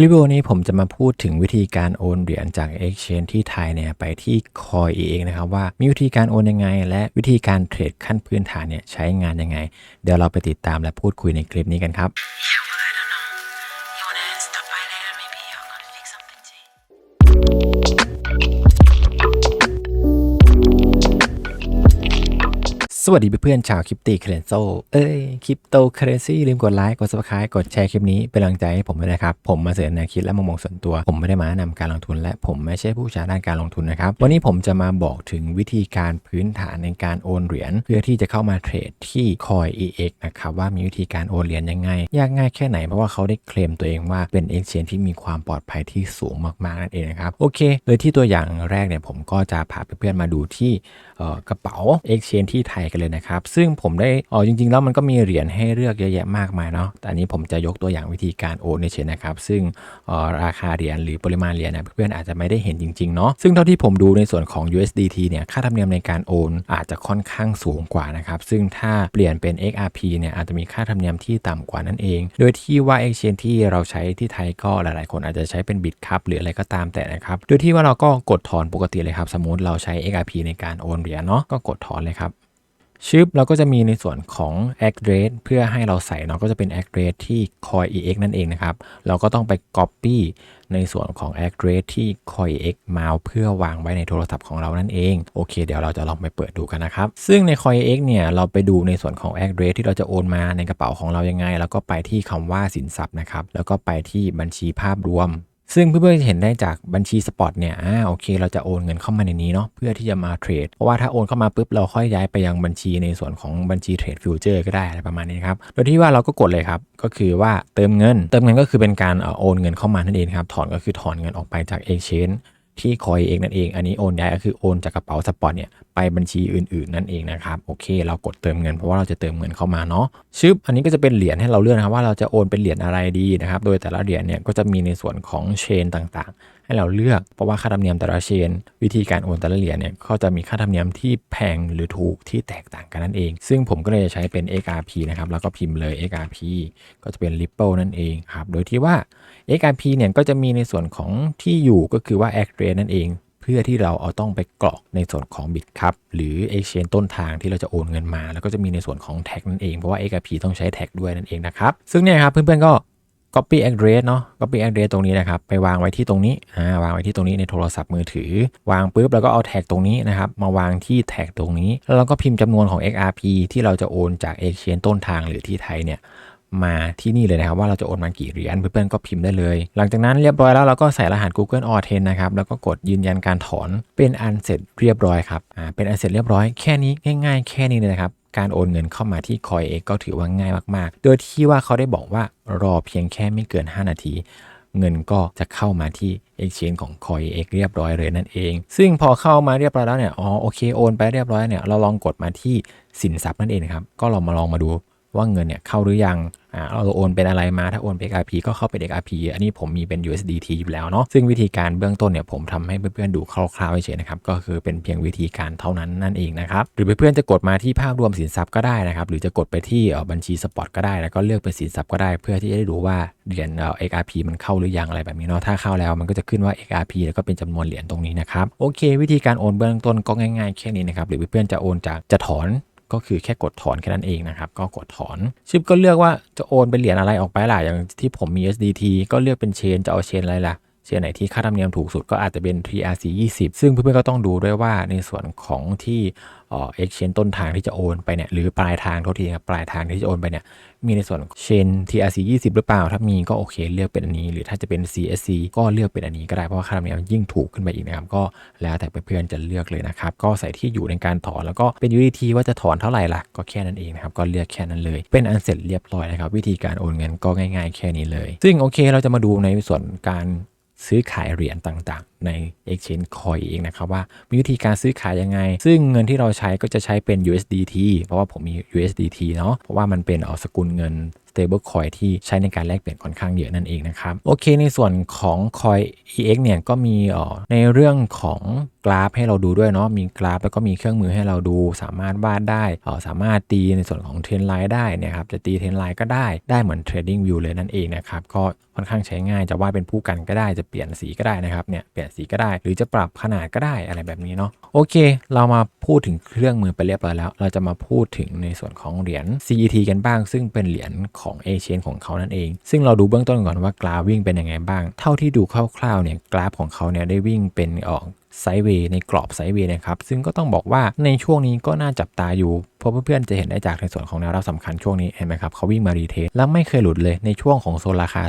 รีวิวนี้ผมจะมาพูดถึงวิธีการโอนเหรียญจาก Exchange ที่ไทยเนี่ยไปที่ Coin เองนะครับว่ามีวิธีการโอนยังไง และวิธีการเทรดขั้นพื้นฐานเนี่ยใช้งานยังไง เดี๋ยวเราไปติดตามและพูดคุยในคลิปนี้กันครับ สวัสดีเพื่อนๆชาวคริปตีเคเรนโซเอ้ยคริปโตเคเรนซีลืมกดไลค์กด subscribe กดแชร์คลิปนี้เป็นกำลังใจให้ผมด้วยนะครับ ผมมาเสนอแนวคิดและมุมมองส่วนตัว ผมไม่ได้มาแนะนำการลงทุน และผมไม่ใช่ผู้เชี่ยวชาญด้านการลงทุนนะครับ วันนี้ผมจะมาบอกถึงวิธีการพื้นฐานในการโอนเหรียญเพื่อที่จะเข้ามาเทรดที่ Coin EX นะครับว่ามีวิธีการโอนเหรียญยังไง ยากง่ายแค่ไหนเพราะว่าเขาได้เคลมตัวเองว่าเป็น Exchange ที่มีความปลอดภัยที่สูงมากๆนั่นเองนะครับโอเค โดยที่ตัวอย่างแรกเนี่ยผมก็จะพาเพื่อนๆมาดูที่กระเป๋า Exchange ที่ไทยกันเลยนะครับ ซึ่งผมได้อ๋อจริง ๆ แล้วมันก็มีเหรียญให้เลือกเยอะแยะมากมายเนาะแต่อันนี้ผมจะยกตัวอย่างวิธีการโอนเฉยนะครับ ซึ่งออราคาเหรียญหรือปริมาณเหรียญนะเพื่อนๆอาจจะไม่ได้เห็นจริงๆเนาะซึ่งเท่าที่ผมดูในส่วนของ USDT เนี่ยค่าธรรมเนียมในการโอนอาจจะค่อนข้างสูงกว่านะครับซึ่งถ้าเปลี่ยนเป็น XRP เนี่ยอาจจะมีค่าธรรมเนียมที่ต่ำกว่านั่นเอง โดยที่ว่า Exchange ที่เราใช้ที่ไทยก็หลายๆ คนอาจจะใช้เป็นบิตครับหรืออะไรก็ตามแต่นะครับโดยที่ว่าเราก็กดถอนปกติเลยครับสมมติเราใช้ XRP ในการโอนเหรียญเนาะก็กดถอนเลยครับ ชึบเราก็จะมีในส่วนของ address เพื่อให้เราใส่เนาะก็จะเป็น address ที่ coin ex นั่นเองนะครับ เราก็ต้องไป copy ในส่วนของ address ที่ coin ex มาเพื่อวางไว้ในโทรศัพท์ของเรานั่นเองโอเค เดี๋ยวเราจะลองไปเปิดดูกันนะครับ ซึ่งใน coin ex เนี่ยเราไปดูในส่วนของ address ที่เราจะโอนมาในกระเป๋าของเรายังไง แล้วก็ไปที่คำว่าสินทรัพย์นะครับแล้วก็ไปที่บัญชีภาพรวม ซึ่งเพื่อนๆจะเห็นได้จากบัญชีสปอตเนี่ย อ่า โอเค เราจะโอนเงินเข้ามาในนี้เนาะ เพื่อที่จะมาเทรด เพราะว่าถ้าโอนเข้ามาปุ๊บ เราค่อยย้ายไปยังบัญชีในส่วนของบัญชีเทรดฟิวเจอร์ก็ได้อะไรประมาณนี้ครับ โดยที่ว่าเราก็กดเลยครับ ก็คือว่าเติมเงิน เติมเงินก็คือเป็นการเอ่อโอนเงินเข้ามานั่นเองครับ ถอนก็คือถอนเงินออกไปจาก Exchange ที่คอยเองนั่นเอง อันนี้โอนย้ายก็คือโอนจากกระเป๋าสปอร์ตเนี่ยไปบัญชีอื่น ๆ นั่นเองนะครับ โอเค เรากดเติมเงินเพราะว่าเราจะเติมเงินเข้ามาเนาะชึบอันนี้ก็จะเป็นเหรียญให้เราเลือกนะครับว่าเราจะโอนเป็นเหรียญอะไรดีนะครับ โดยแต่ละเหรียญเนี่ยก็จะมีในส่วนของเชนต่างๆ ให้เราเลือกเพราะว่าค่าธรรมเนียมแต่ละเชน วิธีการโอนแต่ละเหรียญเนี่ยก็จะมีค่าธรรมเนียมที่แพงหรือถูกที่แตกต่างกันนั่นเอง ซึ่งผมก็เลยจะใช้เป็น XRP นะครับแล้วก็พิมพ์เลย XRP ก็จะเป็น Ripple นั่นเองครับโดยที่ว่า XRP เนี่ยก็จะมีในส่วนของที่อยู่ก็คือว่า address นั่นเองเพื่อที่เราเอาต้องไปกรอกในส่วนของบิตครับหรือ Exchange ต้นทางที่เราจะโอนเงินมา แล้วก็จะมีในส่วนของแท็กนั่นเอง เพราะว่า XRP ต้องใช้แท็กด้วยนั่นเองนะครับ ซึ่งเนี่ยครับเพื่อนๆก็ copy address เนาะ copy address ตรงนี้นะครับ ไปวางไว้ที่ตรงนี้อ่าวางไว้ที่ตรงนี้ในโทรศัพท์มือถือ วางปุ๊บแล้วก็เอาแท็กตรงนี้นะครับ มาวางที่แท็กตรงนี้ แล้วเราก็พิมพ์จำนวนของ XRP ที่เราจะโอนจาก Exchange ต้นทางหรือที่ไทยเนี่ยมาที่นี่เลยนะครับว่าเราจะโอนมากี่เหรียญเพื่อนๆก็พิมพ์ได้เลย หลังจากนั้นเรียบร้อยแล้วเราก็ใส่รหัส Google Authent นะครับแล้วก็กดยืนยันการถอนเป็นอันเสร็จเรียบร้อยครับอ่าเป็นอันเสร็จเรียบร้อยแค่นี้ง่าย ๆ แค่นี้เลยนะครับ การโอนเงินเข้ามาที่ Coin X ก็ถือว่าง่ายมาก ๆ โดยที่ว่าเขาได้บอกว่ารอเพียงแค่ไม่เกิน 5 นาที เงินก็จะเข้ามาที่ Exchange ของ Coin X เรียบร้อยเลยนั่นเอง ซึ่งพอเข้ามาเรียบร้อยแล้วเนี่ย อ๋อ โอเค โอนไปเรียบร้อยเนี่ย เราลองกดมาที่สินทรัพย์นั่นเองครับ ก็ลองมาลองมาดู ว่าเงินเนี่ยเข้าหรือยังอ่าเราโอนเป็นอะไรมาถ้าโอนเป็น XRP ก็เข้าเป็น XRP อันนี้ผมมีเป็น USDT อยู่แล้วเนาะซึ่งวิธีการเบื้องต้นเนี่ยผมทำให้เพื่อนๆดูคร่าวๆเฉยๆนะครับก็คือเป็นเพียงวิธีการเท่านั้นนั่นเองนะครับหรือเพื่อนๆจะกดมาที่ภาพรวมสินทรัพย์ก็ได้นะครับหรือจะกดไปที่บัญชีสปอตก็ได้ แล้วก็เลือกเป็นสินทรัพย์ก็ได้ เพื่อที่จะได้ดูว่าเหรียญเอ่อ XRP มันเข้าหรือยังอะไรแบบนี้เนาะถ้าเข้าแล้วมันก็จะขึ้นว่า XRP แล้วก็เป็นจำนวนเหรียญตรงนี้นะครับโอเค วิธีการโอนเบื้องต้นก็ง่ายๆแค่นี้นะครับหรือเพื่อนๆจะโอนจากจะถอน ก็คือแค่กดถอนแค่นั้นเองนะครับ ก็กดถอน ชิปก็เลือกว่าจะโอนเป็นเหรียญอะไรออกไปล่ะอย่างที่ผมมี USDT ก็เลือกเป็นเชนจะเอาเชนอะไรล่ะเชนไหนที่ค่าธรรมเนียมถูกสุดก็อาจจะเป็น TRC 20 ซึ่งเพื่อนๆก็ต้องดูด้วยว่าในส่วนของที่ เอ่อ exchange ต้นทางที่จะโอนไปเนี่ยหรือปลายทางโทษทีครับปลายทางที่จะโอนไปเนี่ยมีในส่วนเชน TRC 20 หรือเปล่า ถ้ามีก็โอเคเลือกเป็นอันนี้ หรือถ้าจะเป็น CSC ก็เลือกเป็นอันนี้ก็ได้เพราะว่าค่าธรรมเนียมยิ่งถูกขึ้นไปอีกนะครับก็แล้วแต่เพื่อนๆจะเลือกเลยนะครับก็ใส่ที่อยู่ในการถอนแล้วก็เป็น UDT ว่าจะถอนเท่าไหร่ล่ะก็แค่นั้นเองนะครับก็เลือกแค่นั้นเลย เป็นอันเสร็จเรียบร้อยนะครับวิธีการโอนเงินก็ง่าย ๆ แค่นี้เลย ซึ่งโอเคเราจะมาดูในส่วนการ ซื้อขายเหรียญต่างๆ ใน Exchange Coin เองนะครับว่ามีวิธีการซื้อขายยังไง ซึ่งเงินที่เราใช้ก็จะใช้เป็น USDT เพราะว่าผมมี USDT เนาะเพราะว่ามันเป็นออสกุลเงิน stable coin ที่ใช้ในการแลกเปลี่ยนค่อนข้างเยอะนั่นเองนะครับ โอเคในส่วนของ Coin EX เนี่ยก็มีอ่อในเรื่องของ กราฟให้เราดูด้วยเนาะมีกราฟ แล้วก็มีเครื่องมือให้เราดู สามารถวาดได้เออสามารถตีในส่วนของเทรนไลน์ได้นี่ยครับจะตีเทรนไลน์ก็ได้ได้เหมือน Trading View เลยนั่นเองนะครับก็ค่อนข้างใช้ง่ายจะวาดเป็นผู้กันก็ได้จะเปลี่ยนสีก็ได้นะครับเนี่ยเปลี่ยนสีก็ได้ หรือจะปรับขนาดก็ได้อะไรแบบนี้เนาะโอเค เรามาพูดถึงเครื่องมือไปเรียบร้อยแล้ว เราจะมาพูดถึงในส่วนของเหรียญ CET กันบ้าง ซึ่งเป็นเหรียญของเอเชียนของเขานั่นเอง ซึ่งเราดูเบื้องต้นก่อนว่ากราฟวิ่งเป็นยังไงบ้าง เท่าที่ดูคร่าวๆเนี่ยกราฟของเขาเนี่ยได้วิ่งเป็นออก ไซด์เวย์ในกรอบไซด์เวย์นะครับ ซึ่งก็ต้องบอกว่าในช่วงนี้ก็น่าจับตาอยู่ เพราะเพื่อนๆจะเห็นได้จากในส่วนของแนวรับสำคัญช่วงนี้เห็นไหมครับเขาวิ่งมารีเทสแล้วไม่เคยหลุดเลยในช่วงของโซนราคา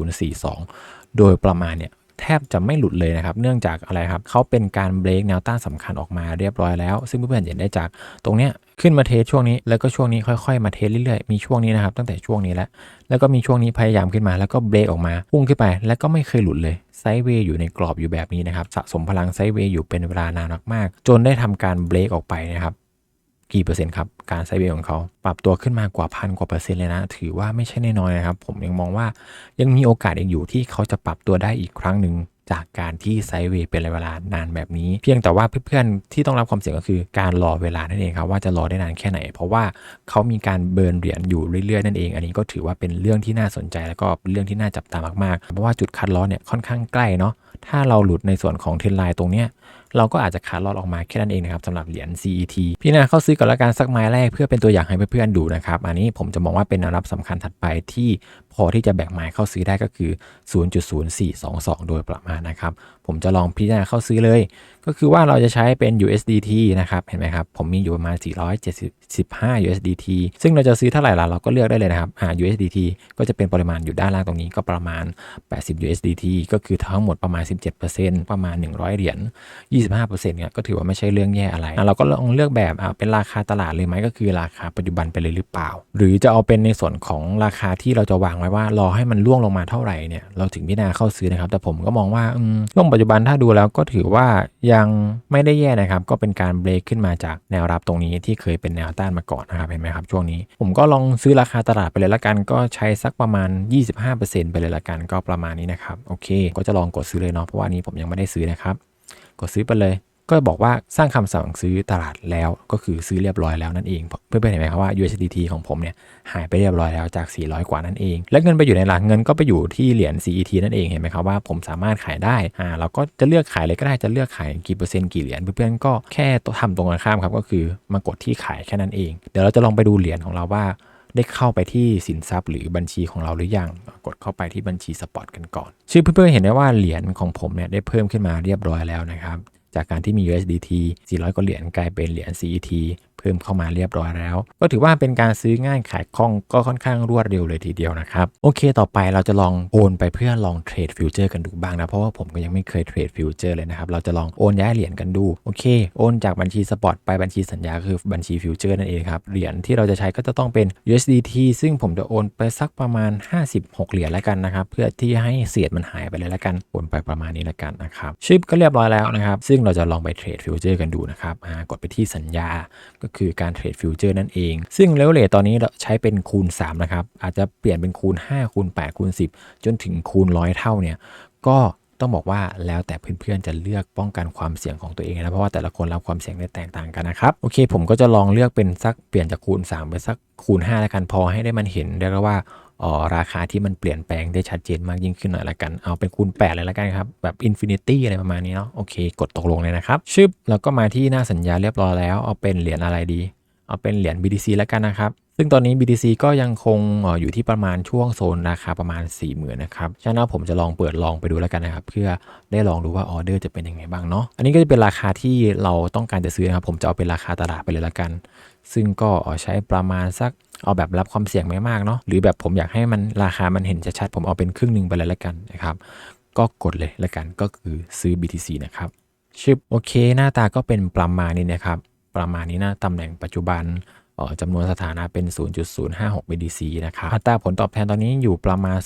0.042 โดยประมาณเนี่ย แทบจะไม่หลุดเลยนะครับ เนื่องจากอะไรครับเขาเป็นการเบรกแนวต้านสำคัญออกมาเรียบร้อยแล้ว ซึ่งเพื่อนๆเห็นได้จากตรงเนี้ยขึ้นมาเทสช่วงนี้แล้วก็ช่วงนี้ค่อยๆมาเทสเรื่อยๆ มีช่วงนี้นะครับตั้งแต่ช่วงนี้แล้ว แล้วก็มีช่วงนี้พยายามขึ้นมาแล้วก็เบรกออกมาพุ่งขึ้นไป แล้วก็ไม่เคยหลุดเลยไซด์เวย์อยู่ในกรอบอยู่แบบนี้นะครับสะสมพลังไซด์เวย์อยู่เป็นเวลานานมากๆจนได้ทำการเบรกออกไปนะครับ กี่เปอร์เซ็นต์ครับ การไซด์เวย์ของเขาปรับตัวขึ้นมากว่าพันกว่าเปอร์เซ็นต์เลยนะ ถือว่าไม่ใช่น้อยๆนะครับ ผมยังมองว่ายังมีโอกาสอีกอยู่ที่เขาจะปรับตัวได้อีกครั้งหนึ่งจากการที่ไซเวย์เป็นระยะเวลานานแบบนี้ เพียงแต่ว่าเพื่อนๆที่ต้องรับความเสี่ยงก็คือการรอเวลานั่นเองครับว่าจะรอได้นานแค่ไหน เพราะว่าเขามีการเบิร์นเหรียญอยู่เรื่อยๆนั่นเอง อันนี้ก็ถือว่าเป็นเรื่องที่น่าสนใจแล้วก็เป็นเรื่องที่น่าจับตามากๆ เพราะว่าจุดคัดล้อเนี่ยค่อนข้างใกล้เนาะถ้าเราหลุดในส่วนของเทนไลน์ตรงเนี้ย เราก็อาจจะขาดลอดออกมาแค่นั้นเองนะครับสำหรับเหรียญ CET พี่นาเข้าซื้อก่อนละกันสักไม้แรกเพื่อเป็นตัวอย่างให้เพื่อนๆดูนะครับอันนี้ผมจะมองว่าเป็นแนวรับสำคัญถัดไปที่ พอที่จะแบ่งไม้เข้าซื้อได้ก็คือ 0.0422 โดยประมาณนะครับ ผมจะลองพิจารณาเข้าซื้อเลย ก็คือว่าเราจะใช้เป็น USDT นะครับ เห็นไหมครับ ผมมีอยู่ประมาณ 475 USDT ซึ่งเราจะซื้อเท่าไหร่ล่ะเราก็เลือกได้เลยนะครับอ่า USDT ก็จะเป็นปริมาณอยู่ด้านล่างตรงนี้ก็ประมาณ 80 USDT ก็คือทั้งหมดประมาณ 17%ประมาณ 100 เหรียญ 25%เนี่ยก็ถือว่าไม่ใช่เรื่องแย่อะไรอะเราก็ลองเลือกแบบอ่าเป็นราคาตลาดเลยไหมก็คือราคาปัจจุบันไปเลยหรือเปล่า หรือจะเอาเป็นในส่วนของราคาที่เราจะวางไว้ว่ารอให้มันล่วงลงมาเท่าไหร่เนี่ยเราถึงพิจารณาเข้าซื้อนะครับ แต่ผมก็มองว่าอืมช่วงปัจจุบันถ้าดูแล้วก็ถือว่ายังไม่ได้แย่นะครับ ก็เป็นการเบรกขึ้นมาจากแนวรับตรงนี้ที่เคยเป็นแนวต้านมาก่อนนะครับเห็นไหมครับช่วงนี้ ผมก็ลองซื้อราคาตลาดไปเลยละกันก็ใช้สักประมาณ 25%ไปเลยละกันก็ประมาณนี้นะครับโอเค ก็จะลองกดซื้อเลยเนาะเพราะว่านี้ผมยังไม่ได้ซื้อนะครับกดซื้อไปเลย ก็บอกว่าสร้างคำสั่งซื้อตลาดแล้วก็คือซื้อเรียบร้อยแล้วนั่นเอง เพื่อนๆเห็นไหมครับว่า USDT ของผมเนี่ยหายไปเรียบร้อยแล้วจาก 400 กว่านั่นเอง และเงินไปอยู่ในหลักเงินก็ไปอยู่ที่เหรียญ CET นั่นเองเห็นไหมครับว่าผมสามารถขายได้อ่าเราก็จะเลือกขายเลยก็ได้จะเลือกขายกี่เปอร์เซ็นต์กี่เหรียญเพื่อนๆก็แค่ทำตรงกันข้ามครับก็คือมากดที่ขายแค่นั้นเอง เดี๋ยวเราจะลองไปดูเหรียญของเราว่าได้เข้าไปที่สินทรัพย์หรือบัญชีของเราหรือยัง กดเข้าไปที่บัญชีสปอตกันก่อน ชื่อเพื่อนๆเห็นได้ว่าเหรียญของผมเนี่ยได้เพิ่มขึ้นมาเรียบร้อยแล้วนะครับ จากการที่มี USDT 400 กว่าเหรียญกลายเป็นเหรียญ CET พิ่มเข้ามาเรียบร้อยแล้ว ก็ถือว่าเป็นการซื้อง่ายขายคล่องก็ค่อนข้างรวดเร็วเลยทีเดียวนะครับโอเค ต่อไปเราจะลองโอนไปเพื่อลองเทรดฟิวเจอร์กันดูบ้างนะเพราะว่าผมก็ยังไม่เคยเทรดฟิวเจอร์เลยนะครับเราจะลองโอนย้ายเหรียญกันดูโอเคโอนจากบัญชีสปอตไปบัญชีสัญญาคือบัญชีฟิวเจอร์นั่นเองครับเหรียญที่เราจะใช้ก็จะต้องเป็น USDT ซึ่งผมจะโอนไปสักประมาณ 56 เหรียญแล้วกันนะครับเพื่อที่ให้เศษมันหายไปเลยแล้วกันโอนไปประมาณนี้แล้วกันนะครับชิปก็เรียบร้อยแล้วนะครับซึ่งเราจะลองไปเทรดฟิวเจอร์กันดูนะครับกดไปที่สัญญาก็คือการเทรดฟิวเจอร์นั่นเอง ซึ่งเลเวลเลทตอนนี้เราใช้เป็นคูณ 3 นะครับ อาจจะเปลี่ยนเป็นคูณ 5 คูณ 8 คูณ 10 จนถึงคูณ 100 เท่าเนี่ยก็ต้องบอกว่าแล้วแต่เพื่อนๆจะเลือกป้องกันความเสี่ยงของตัวเองนะเพราะว่าแต่ละคนรับความเสี่ยงได้แตกต่างกันนะครับโอเค ผมก็จะลองเลือกเป็นสักเปลี่ยนจากคูณ3เป็นสักคูณ5แล้วกันพอให้ได้มันเห็นเรียกได้ว่า ออราคาที่มันเปลี่ยนแปลงได้ชัดเจนมากยิ่งขึ้นหน่อยละกัน เอาเป็นคูณ 8 เลยละกันครับ แบบอินฟินิตี้อะไรประมาณนี้เนาะ โอเค กดตกลงเลยนะครับ ชึบ แล้วก็มาที่หน้าสัญญาเรียบร้อยแล้ว เอาเป็นเหรียญอะไรดี เอาเป็นเหรียญ BTC แล้วกันนะครับซึ่งตอนนี้ BTC ก็ยังคงอ่ออยู่ที่ประมาณช่วงโซนราคาประมาณ 4 0,000นะครับฉะนั้นผมจะลองเปิดลองไปดูแล้วกันนะครับ เพื่อได้ลองดูว่าออเดอร์จะเป็นยังไงบ้างเนาะ อันนี้ก็จะเป็นราคาที่เราต้องการจะซื้อนะครับ ผมจะเอาเป็นราคาตลาดไปเลยละกัน ซึ่งก็ใช้ประมาณสัก เอาแบบรับความเสี่ยงไม่มากเนาะหรือแบบผมอยากให้มันราคามันเห็นชัดๆผมเอาเป็นครึ่งหนึ่งไปเลยละกันนะครับก็กดเลยละกันก็คือซื้อ BTC นะครับชึบโอเค หน้าตาก็เป็นประมาณนี้นะครับประมาณนี้นะตำแหน่งปัจจุบัน จำนวนสถานะเป็น 0.056 BTC นะครับ อัตราผลตอบแทนตอนนี้อยู่ประมาณ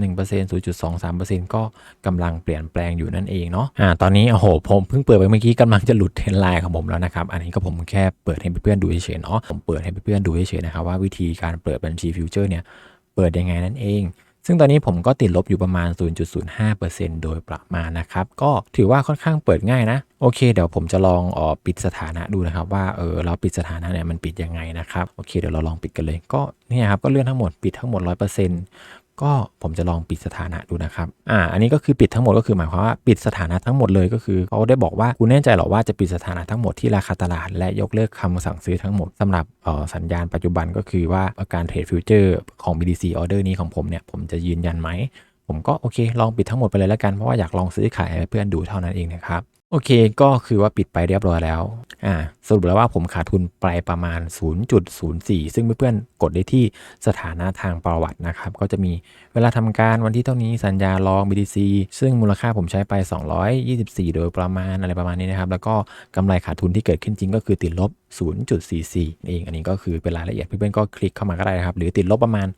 0.31% 0.23%ก็กำลังเปลี่ยนแปลงอยู่นั่นเองเนาะ อ่า ตอนนี้ โอ้โห ผมเพิ่งเปิดไปเมื่อกี้กำลังจะหลุดเทรนไลน์ของผมแล้วนะครับ อันนี้ก็ผมแค่เปิดให้เพื่อนๆดูเฉยๆเนาะ ผมเปิดให้เพื่อนๆดูเฉยๆนะครับว่าวิธีการเปิดบัญชีฟิวเจอร์เนี่ย เปิดยังไงนั่นเองซึ่งตอนนี้ผมก็ติดลบอยู่ประมาณ 0.05%โดยประมาณนะครับ ก็ถือว่าค่อนข้างเปิดง่ายนะ โอเค เดี๋ยวผมจะลองออปิดสถานะดูนะครับว่าเออเราปิดสถานะเนี่ยมันปิดยังไงนะครับโอเคเดี๋ยวเราลองปิดกันเลยก็เนี่ยครับก็เลื่อนทั้งหมดปิดทั้งหมด 100%ก็ผมจะลองปิดสถานะดูนะครับอ่าอันนี้ก็คือปิดทั้งหมดก็คือหมายความว่าปิดสถานะทั้งหมดเลยก็คือเขาได้บอกว่าคุณแน่ใจหรอว่าจะปิดสถานะทั้งหมดที่ราคาตลาด และยกเลิกคำสั่งซื้อทั้งหมดสำหรับออสัญญาณปัจจุบันก็คือว่าการเทรดฟิวเจอร์ของ BTC ออเดอร์นี้ของผมเนี่ยผมจะยืนยันไหมผมก็โอเค ลองปิดทั้งหมดไปเลยแล้วกันเพราะว่าอยากลองซื้อขายให้เพื่อนดูเท่านั้นเองนะครับ โอเคก็คือว่าปิดไปเรียบร้อยแล้วอ่าสรุปแล้วว่าผมขาดทุนไปประมาณ 0.04 ซึ่งเพื่อนๆกดได้ที่สถานะทางประวัตินะครับ ก็จะมีเวลาทำการวันที่เท่านี้สัญญาลอง BTC ซึ่งมูลค่าผมใช้ไป 224 โดยประมาณอะไรประมาณนี้นะครับ แล้วก็กำไรขาดทุนที่เกิดขึ้นจริงก็คือติดลบ0.44เองอันนี้ก็คือเป็นรายละเอียดเพื่อนๆก็คลิกเข้ามาก็ได้นะครับ หรือติดลบประมาณ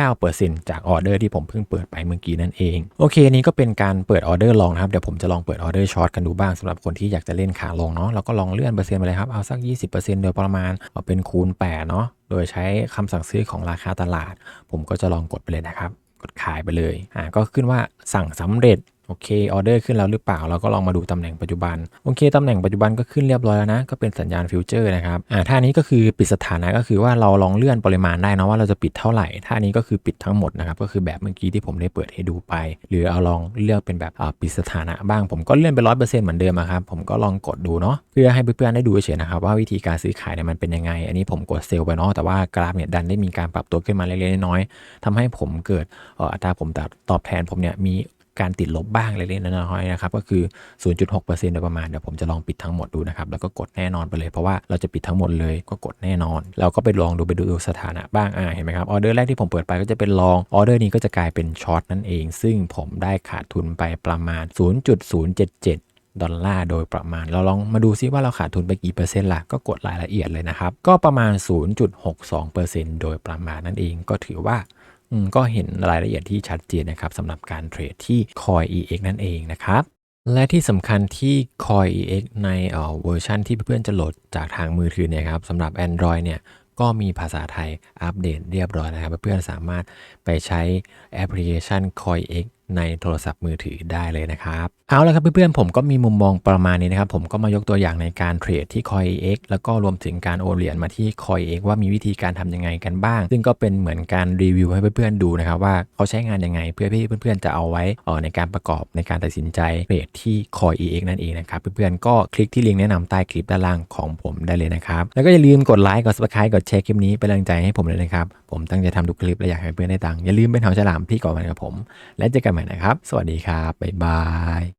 1.59%จากออเดอร์ที่ผมเพิ่งเปิดไปเมื่อกี้นั่นเอง โอเคอันนี้ก็เป็นการเปิดออเดอร์ลองนะครับ เดี๋ยวผมจะลองเปิดออเดอร์ช็อตกันดูบ้างสำหรับคนที่อยากจะเล่นขาลงเนาะเราก็ลองเลื่อนเปอร์เซ็นต์ไปเลยครับ เอาสัก 20%โดยประมาณเอาเป็นคูณ8เนาะโดยใช้คำสั่งซื้อของราคาตลาด ผมก็จะลองกดไปเลยนะครับกดขายไปเลยอ่าก็ขึ้นว่าสั่งสำเร็จ โอเคออเดอร์ขึ้นแล้วหรือเปล่า เราก็ลองมาดูตำแหน่งปัจจุบัน โอเคตำแหน่งปัจจุบันก็ขึ้นเรียบร้อยแล้วนะ ก็เป็นสัญญาณฟิวเจอร์นะครับอ่าท่านี้ก็คือปิดสถานะก็คือว่าเราลองเลื่อนปริมาณได้นะว่าเราจะปิดเท่าไหร่ท่านี้ก็คือปิดทั้งหมดนะครับก็คือแบบเมื่อกี้ที่ผมได้เปิดให้ดูไป หรือเอาลองเลือกเป็นแบบอ่าปิดสถานะบ้าง ผมก็เลื่อนไปร้อยเปอร์เซ็นต์เหมือนเดิมครับผมก็ลองกดดูเนาะเพื่อให้เพื่อนๆได้ดูเฉยๆนะครับว่าวิธีการซื้อขายเนี่ยมันเป็นยังไง อันนี้ผมกดเซลล์ไปเนาะแต่ว่ากราฟเนี่ยดันได้มีการปรับตัวขึ้นมาเล็กๆน้อยๆทำให้ผมเกิดอัตราผมตอบแทนผมเนี่ยมี การติดลบบ้างเล็กๆน้อยๆนะครับก็คือ 0.6%โดยประมาณเดี๋ยวผมจะลองปิดทั้งหมดดูนะครับแล้วก็กดแน่นอนไปเลยเพราะว่าเราจะปิดทั้งหมดเลยก็กดแน่นอน เราก็ไปลองดูไปดูสถานะบ้างอ่าเห็นไหมครับออเดอร์แรกที่ผมเปิดไปก็จะเป็นลองออเดอร์นี้ก็จะกลายเป็นช็อตนั่นเอง ซึ่งผมได้ขาดทุนไปประมาณ 0.077ดอลลาร์โดยประมาณ เราลองมาดูซิว่าเราขาดทุนไปกี่เปอร์เซ็นต์ล่ะ ก็กดรายละเอียดเลยนะครับ ก็ประมาณ 0.62%โดยประมาณนั่นเอง ก็ถือว่า ก็เห็นรายละเอียดที่ชัดเจนนะครับสำหรับการเทรดที่ Coin EX นั่นเองนะครับและที่สำคัญที่ Coin EX ในเอ่อเวอร์ชันที่เพื่อนๆจะโหลดจากทางมือถือเนี่ยครับสำหรับ Android เนี่ยก็มีภาษาไทยอัปเดตเรียบร้อยนะครับ เพื่อนๆสามารถไปใช้แอปพลิเคชัน Coin EX ในโทรศัพท์มือถือได้เลยนะครับ เอาละครับเพื่อนๆผมก็มีมุมมองประมาณนี้นะครับ ผมก็มายกตัวอย่างในการเทรดที่ Coin EX แล้วก็รวมถึงการโอนเหรียญมาที่ Coin EX ว่ามีวิธีการทำยังไงกันบ้าง ซึ่งก็เป็นเหมือนการรีวิวให้เพื่อนๆดูนะครับว่าเขาใช้งานยังไงเพื่อที่เพื่อนๆจะเอาไว้ในการประกอบในการตัดสินใจเทรดที่ Coin EX นั่นเองนะครับเพื่อนๆก็คลิกที่ลิงก์แนะนำใต้คลิปด้านล่างของผมได้เลยนะครับแล้วก็อย่าลืมกดไลค์กด subscribe กดแชร์คลิปนี้เป็นกำลังใจให้ผมเลยนะครับผมตั้งใจทำทุกคลิปและอยากให้เพื่อนได้ตังค์อย่าลืมเป็นหางฉลามพี่ก่อนวันกับผม และเจอกันใหม่นะครับ สวัสดีครับ บ๊ายบาย